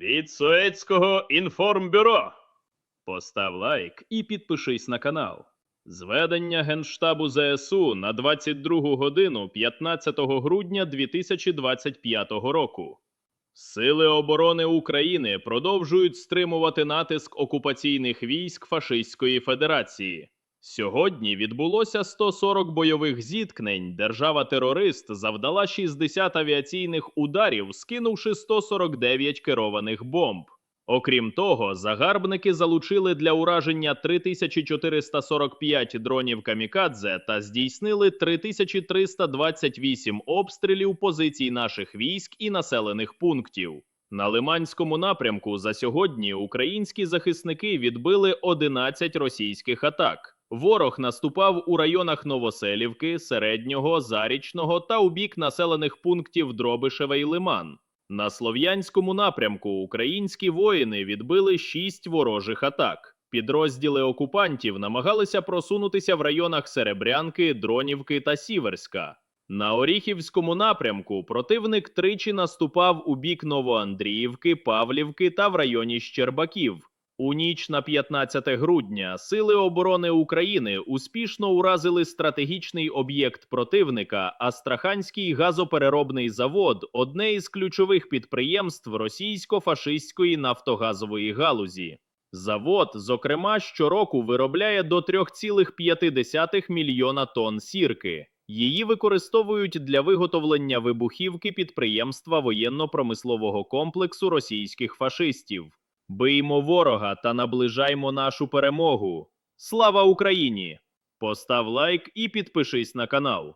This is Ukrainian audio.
від Суецького інформбюро. Постав лайк і підпишись на канал. Зведення Генштабу ЗСУ на 22 годину 15 грудня 2025 року. Сили оборони України продовжують стримувати натиск окупаційних військ Фашистської Федерації. Сьогодні відбулося 140 бойових зіткнень. Держава-терорист завдала 60 авіаційних ударів, скинувши 149 керованих бомб. Окрім того, загарбники залучили для ураження 3445 дронів камікадзе та здійснили 3328 обстрілів позицій наших військ і населених пунктів. На Лиманському напрямку за сьогодні українські захисники відбили 11 російських атак. Ворог наступав у районах Новоселівки, Середнього, Зарічного та у бік населених пунктів Дробишеве і Лиман. На слов'янському напрямку українські воїни відбили шість ворожих атак. Підрозділи окупантів намагалися просунутися в районах Серебрянки, Дронівки та Сіверська. На Оріхівському напрямку противник тричі наступав у бік Новоандріївки, Павлівки та в районі Щербаків. У ніч на 15 грудня Сили оборони України успішно уразили стратегічний об'єкт противника Астраханський газопереробний завод, одне із ключових підприємств російсько-фашистської нафтогазової галузі. Завод, зокрема, щороку виробляє до 3,5 мільйона тонн сірки. Її використовують для виготовлення вибухівки підприємства воєнно-промислового комплексу російських фашистів. Биймо ворога та наближаймо нашу перемогу. Слава Україні! Постав лайк і підпишись на канал.